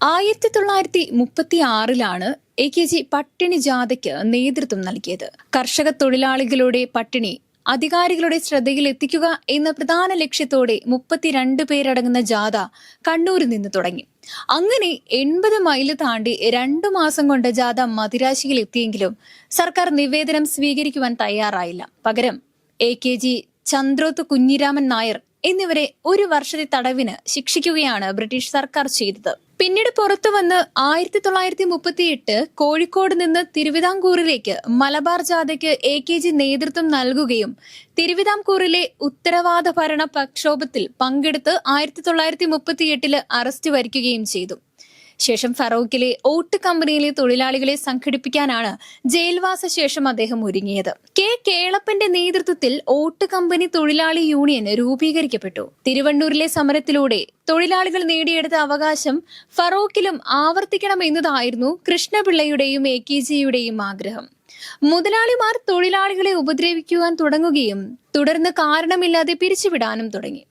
ആയിരത്തി തൊള്ളായിരത്തി മുപ്പത്തി ആറിലാണ് എ കെ ജി പട്ടിണി ജാഥയ്ക്ക് നേതൃത്വം നൽകിയത്. കർഷക തൊഴിലാളികളുടെ പട്ടിണി അധികാരികളുടെ ശ്രദ്ധയിൽ എത്തിക്കുക എന്ന പ്രധാന ലക്ഷ്യത്തോടെ മുപ്പത്തിരണ്ട് പേരടങ്ങുന്ന ജാഥ കണ്ണൂരിൽ നിന്ന് തുടങ്ങി. അങ്ങനെ എൺപത് മൈൽ താണ്ടി രണ്ടു മാസം കൊണ്ട് ജാഥ മദിരാശിയിൽ എത്തിയെങ്കിലും സർക്കാർ നിവേദനം സ്വീകരിക്കുവാൻ തയ്യാറായില്ല. പകരം A K G Chandroth Kunhiraman Nair എന്നിവരെ ഒരു വർഷത്തെ തടവിന് ശിക്ഷിക്കുകയാണ് ബ്രിട്ടീഷ് സർക്കാർ ചെയ്തത്. പിന്നീട് പുറത്തു വന്ന് ആയിരത്തി തൊള്ളായിരത്തി മുപ്പത്തി എട്ട് കോഴിക്കോട് നിന്ന് തിരുവിതാംകൂറിലേക്ക് മലബാർ ജാഥയ്ക്ക് എ കെ ജി നേതൃത്വം നൽകുകയും തിരുവിതാംകൂറിലെ ഉത്തരവാദ ഭരണ പ്രക്ഷോഭത്തിൽ പങ്കെടുത്ത് ആയിരത്തി തൊള്ളായിരത്തി മുപ്പത്തി എട്ടിൽ അറസ്റ്റ് വരിക്കുകയും ചെയ്തു. ശേഷം ഫറോക്കിലെ ഓട്ട് കമ്പനിയിലെ തൊഴിലാളികളെ സംഘടിപ്പിക്കാനാണ് ജയിൽവാസ ശേഷം അദ്ദേഹം ഒരുങ്ങിയത്. കെ. കേളപ്പന്റെ നേതൃത്വത്തിൽ ഓട്ട് കമ്പനി തൊഴിലാളി യൂണിയൻ രൂപീകരിക്കപ്പെട്ടു. തിരുവണ്ണൂരിലെ സമരത്തിലൂടെ തൊഴിലാളികൾ നേടിയെടുത്ത അവകാശം ഫറൂഖിലും ആവർത്തിക്കണമെന്നതായിരുന്നു കൃഷ്ണപിള്ളയുടെയും എ. കെ. ജിയുടെയും ആഗ്രഹം. മുതലാളിമാർ തൊഴിലാളികളെ ഉപദ്രവിക്കുവാൻ തുടങ്ങുകയും തുടർന്ന് കാരണമില്ലാതെ പിരിച്ചുവിടാനും തുടങ്ങി.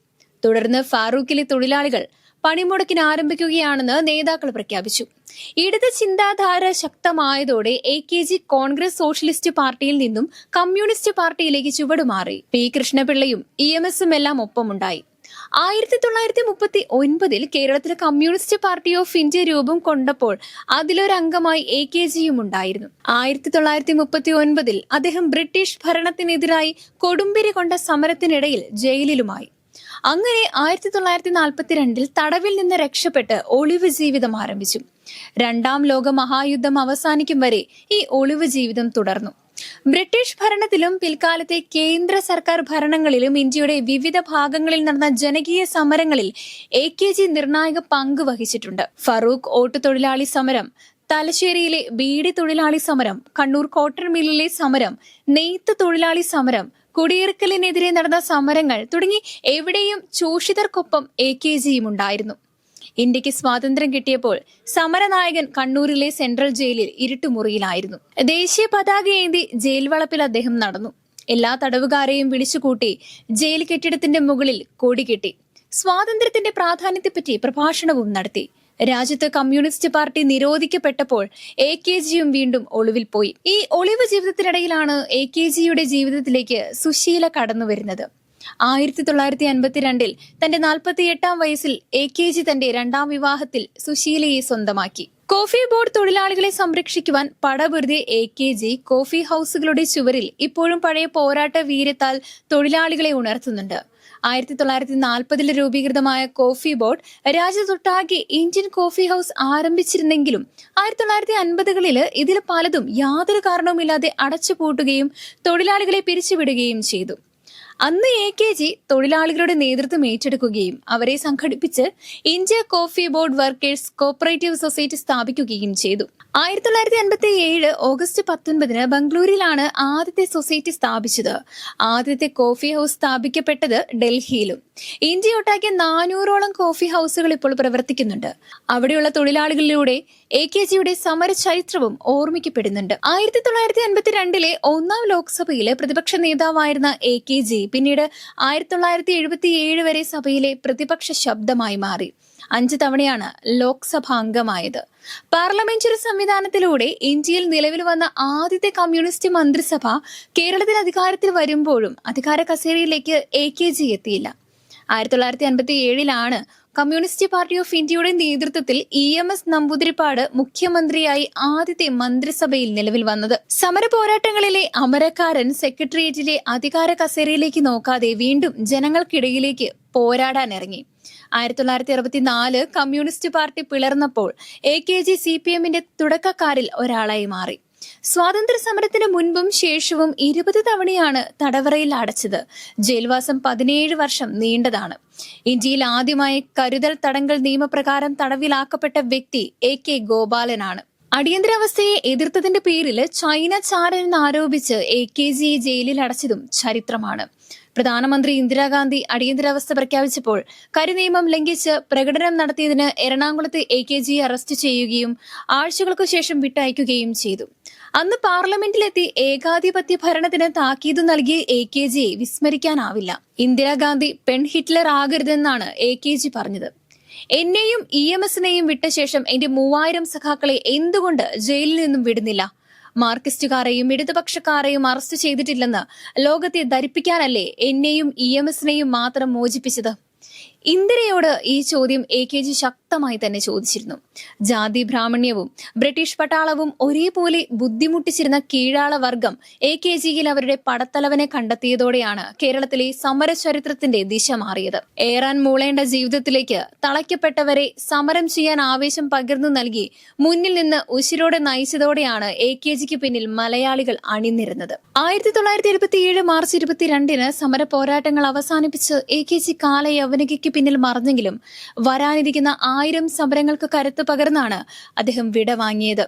തുടർന്ന് ഫാറൂഖിലെ തൊഴിലാളികൾ പണിമുടക്കിന് ആരംഭിക്കുകയാണെന്ന് നേതാക്കൾ പ്രഖ്യാപിച്ചു. ഇടത് ചിന്താധാര ശക്തമായതോടെ A K G Congress Socialist പാർട്ടിയിൽ നിന്നും കമ്മ്യൂണിസ്റ്റ് പാർട്ടിയിലേക്ക് ചുവടുമാറി. പി കൃഷ്ണപിള്ളയും ഇ എം എസും എല്ലാം ഒപ്പമുണ്ടായി. ആയിരത്തി തൊള്ളായിരത്തി മുപ്പത്തി ഒൻപതിൽ കേരളത്തിലെ കമ്മ്യൂണിസ്റ്റ് പാർട്ടി ഓഫ് ഇന്ത്യ രൂപം കൊണ്ടപ്പോൾ അതിലൊരംഗമായി എ കെ ജിയും ഉണ്ടായിരുന്നു. ആയിരത്തി തൊള്ളായിരത്തി മുപ്പത്തി ഒൻപതിൽ അദ്ദേഹം ബ്രിട്ടീഷ് ഭരണത്തിനെതിരായി കൊടുമ്പിരി കൊണ്ട സമരത്തിനിടയിൽ ജയിലിലുമായി. അങ്ങനെ ആയിരത്തി തൊള്ളായിരത്തി നാൽപ്പത്തിരണ്ടിൽ തടവിൽ നിന്ന് രക്ഷപ്പെട്ട് ഒളിവ് ജീവിതം ആരംഭിച്ചു. രണ്ടാം ലോക മഹായുദ്ധം അവസാനിക്കും വരെ ഈ ഒളിവ് ജീവിതം തുടർന്നു. ബ്രിട്ടീഷ് ഭരണത്തിലും പിൽക്കാലത്തെ കേന്ദ്ര സർക്കാർ ഭരണങ്ങളിലും ഇന്ത്യയുടെ വിവിധ ഭാഗങ്ങളിൽ നടന്ന ജനകീയ സമരങ്ങളിൽ എ കെ ജി നിർണായക പങ്ക് വഹിച്ചിട്ടുണ്ട്. ഫറൂഖ് ഓട്ടുതൊഴിലാളി സമരം തലശ്ശേരിയിലെ ബീഡി തൊഴിലാളി സമരം കണ്ണൂർ കോട്ടൺ മില്ലിലെ സമരം നെയ്ത്ത് തൊഴിലാളി സമരം കുടിയിറക്കലിനെതിരെ നടന്ന സമരങ്ങൾ തുടങ്ങി എവിടെയും ചൂഷിതർക്കൊപ്പം എ കെ ജിയും ഉണ്ടായിരുന്നു. ഇന്ത്യയ്ക്ക് സ്വാതന്ത്ര്യം കിട്ടിയപ്പോൾ സമരനായകൻ കണ്ണൂരിലെ സെൻട്രൽ ജയിലിൽ ഇരുട്ടുമുറിയിലായിരുന്നു. ദേശീയ പതാക ഏന്തി ജയിൽ വളപ്പിൽ അദ്ദേഹം നടന്നു. എല്ലാ തടവുകാരെയും വിളിച്ചുകൂട്ടി ജയിൽ കെട്ടിടത്തിന്റെ മുകളിൽ കൊടി കെട്ടി. സ്വാതന്ത്ര്യത്തിന്റെ പ്രാധാന്യത്തെപ്പറ്റി പ്രഭാഷണവും നടത്തി. രാജ്യത്ത് കമ്മ്യൂണിസ്റ്റ് പാർട്ടി നിരോധിക്കപ്പെട്ടപ്പോൾ എ കെ ജിയും വീണ്ടും ഒളിവിൽ പോയി. ഈ ഒളിവ് ജീവിതത്തിനിടയിലാണ് എ കെ ജിയുടെ ജീവിതത്തിലേക്ക് സുശീല കടന്നു വരുന്നത്. ആയിരത്തി തൊള്ളായിരത്തി അൻപത്തിരണ്ടിൽ തന്റെ നാൽപ്പത്തി എട്ടാം വയസ്സിൽ എ കെ ജി തന്റെ രണ്ടാം വിവാഹത്തിൽ സുശീലയെ സ്വന്തമാക്കി. കോഫി ബോർഡ് തൊഴിലാളികളെ സംരക്ഷിക്കുവാൻ പടപൊരുതിയ എ കെ ജി കോഫി ഹൗസുകളുടെ ചുവരിൽ ഇപ്പോഴും പഴയ പോരാട്ട വീര്യത്താൽ തൊഴിലാളികളെ ഉണർത്തുന്നുണ്ട്. ആയിരത്തി തൊള്ളായിരത്തി നാൽപ്പതിൽ രൂപീകൃതമായ കോഫി ബോർഡ് രാജ്യത്തൊട്ടാകെ ഇന്ത്യൻ കോഫി ഹൗസ് ആരംഭിച്ചിരുന്നെങ്കിലും ആയിരത്തി തൊള്ളായിരത്തി അൻപതുകളിൽ ഇതിൽ പലതും യാതൊരു കാരണവുമില്ലാതെ അടച്ചുപൂട്ടുകയും തൊഴിലാളികളെ പിരിച്ചുവിടുകയും ചെയ്തു. അന്ന് എ കെ ജി തൊഴിലാളികളുടെ നേതൃത്വം ഏറ്റെടുക്കുകയും അവരെ സംഘടിപ്പിച്ച് India coffee board workers cooperative society സ്ഥാപിക്കുകയും ചെയ്തു. ആയിരത്തി തൊള്ളായിരത്തി അൻപത്തി ഏഴ് ഓഗസ്റ്റ് പത്തൊൻപതിന് ബംഗളൂരിലാണ് ആദ്യത്തെ സൊസൈറ്റി സ്ഥാപിച്ചത്. ആദ്യത്തെ കോഫി ഹൗസ് സ്ഥാപിക്കപ്പെട്ടത് ഡൽഹിയിലും. ഇന്ത്യയൊട്ടാക്കിയ നാനൂറോളം കോഫി ഹൗസുകൾ ഇപ്പോൾ പ്രവർത്തിക്കുന്നുണ്ട്. അവിടെയുള്ള തൊഴിലാളികളിലൂടെ എ കെ ജിയുടെ സമര ചരിത്രവും ഓർമ്മിക്കപ്പെടുന്നുണ്ട്. ആയിരത്തി തൊള്ളായിരത്തി അൻപത്തിരണ്ടിലെ ഒന്നാം ലോക്സഭയിലെ പ്രതിപക്ഷ നേതാവായിരുന്ന എ കെ ജി പിന്നീട് ആയിരത്തി തൊള്ളായിരത്തി എഴുപത്തി ഏഴ് വരെ സഭയിലെ പ്രതിപക്ഷ ശബ്ദമായി മാറി. അഞ്ച് തവണയാണ് ലോക്സഭ അംഗമായത്. പാർലമെന്ററി സംവിധാനത്തിലൂടെ ഇന്ത്യയിൽ നിലവിൽ വന്ന ആദ്യത്തെ കമ്മ്യൂണിസ്റ്റ് മന്ത്രിസഭ കേരളത്തിൽ അധികാരത്തിൽ വരുമ്പോഴും അധികാര കസേരയിലേക്ക് എ കെ ജി എത്തിയില്ല. ആയിരത്തി തൊള്ളായിരത്തി അൻപത്തി ഏഴിലാണ് കമ്മ്യൂണിസ്റ്റ് പാർട്ടി ഓഫ് ഇന്ത്യയുടെ നേതൃത്വത്തിൽ ഇ എം എസ് നമ്പൂതിരിപ്പാട് മുഖ്യമന്ത്രിയായി ആദ്യത്തെ മന്ത്രിസഭയിൽ നിലവിൽ വന്നത്. സമര പോരാട്ടങ്ങളിലെ അമരക്കാരൻ സെക്രട്ടേറിയറ്റിലെ അധികാര കസേരയിലേക്ക് നോക്കാതെ വീണ്ടും ജനങ്ങൾക്കിടയിലേക്ക് പോരാടാൻ ഇറങ്ങി ആയിരത്തി തൊള്ളായിരത്തി അറുപത്തിനാല് communist party പിളർന്നപ്പോൾ A K G C P എമ്മിന്റെ തുടക്കക്കാരിൽ ഒരാളായി മാറി. സ്വാതന്ത്ര്യ സമരത്തിന് മുൻപും ശേഷവും ഇരുപത് തവണയാണ് തടവറയിൽ അടച്ചത്. ജയിൽവാസം പതിനേഴ് വർഷം നീണ്ടതാണ്. ഇന്ത്യയിൽ ആദ്യമായി കരുതൽ തടങ്കൽ നിയമപ്രകാരം തടവിലാക്കപ്പെട്ട വ്യക്തി എ കെ ഗോപാലനാണ്. അടിയന്തരാവസ്ഥയെ എതിർത്തതിന്റെ പേരിൽ ചൈന ചാരൻ ആരോപിച്ച് എ കെ ജി ജയിലിൽ അടച്ചതും ചരിത്രമാണ്. പ്രധാനമന്ത്രി ഇന്ദിരാഗാന്ധി അടിയന്തരാവസ്ഥ പ്രഖ്യാപിച്ചപ്പോൾ കരിനിയമം ലംഘിച്ച് പ്രകടനം നടത്തിയതിന് എറണാകുളത്ത് എ കെ ജിയെ അറസ്റ്റ് ചെയ്യുകയും ആഴ്ചകൾക്കു ശേഷം വിട്ടയക്കുകയും ചെയ്തു. അന്ന് പാർലമെന്റിലെത്തി ഏകാധിപത്യ ഭരണത്തിന് താക്കീത് നൽകിയ എ കെ ജിയെ വിസ്മരിക്കാനാവില്ല. ഇന്ദിരാഗാന്ധി പെൺ ഹിറ്റ്ലർ ആകരുതെന്നാണ് എ കെ ജി പറഞ്ഞത്. എന്നെയും ഇ എം എസിനെയും വിട്ട ശേഷം എന്റെ മൂവായിരം സഖാക്കളെ എന്തുകൊണ്ട് ജയിലിൽ നിന്നും വിടുന്നില്ല? മാർക്സിസ്റ്റുകാരെയും ഇടതുപക്ഷക്കാരെയും അറസ്റ്റ് ചെയ്തിട്ടില്ലെന്ന് ലോകത്തെ ധരിപ്പിക്കാനല്ലേ എന്നെയും ഇ എം എസിനെയും മാത്രം മോചിപ്പിച്ചത്? ഇന്ദിരയോട് ഈ ചോദ്യം എ കെ ജി ശക്തമായി തന്നെ ചോദിച്ചിരുന്നു. ജാതി ബ്രാഹ്മണ്യവും ബ്രിട്ടീഷ് പട്ടാളവും ഒരേപോലെ ബുദ്ധിമുട്ടിച്ചിരുന്ന കീഴാള വർഗം എ കെ ജിയിൽ അവരുടെ പടത്തലവനെ കണ്ടെത്തിയതോടെയാണ് കേരളത്തിലെ സമരചരിത്രത്തിന്റെ ദിശ മാറിയത്. ഏറാൻ മൂളേണ്ട ജീവിതത്തിലേക്ക് തളയ്ക്കപ്പെട്ടവരെ സമരം ചെയ്യാൻ ആവേശം പകർന്നു നൽകി മുന്നിൽ നിന്ന് ഉശിരോടെ നയിച്ചതോടെയാണ് എ കെ ജിക്ക് പിന്നിൽ മലയാളികൾ അണിനിരുന്നത്. ആയിരത്തി തൊള്ളായിരത്തി ഇരുപത്തിയേഴ് മാർച്ച് ഇരുപത്തിരണ്ടിന് സമര പോരാട്ടങ്ങൾ അവസാനിപ്പിച്ച് എ കെ ജി കാല യവനികയ്ക്ക് പിന്നിൽ മറഞ്ഞെങ്കിലും വരാനിരിക്കുന്ന ആയിരം സമരങ്ങൾക്ക് കരുത്ത് പകർന്നാണ് അദ്ദേഹം വിട വാങ്ങിയത്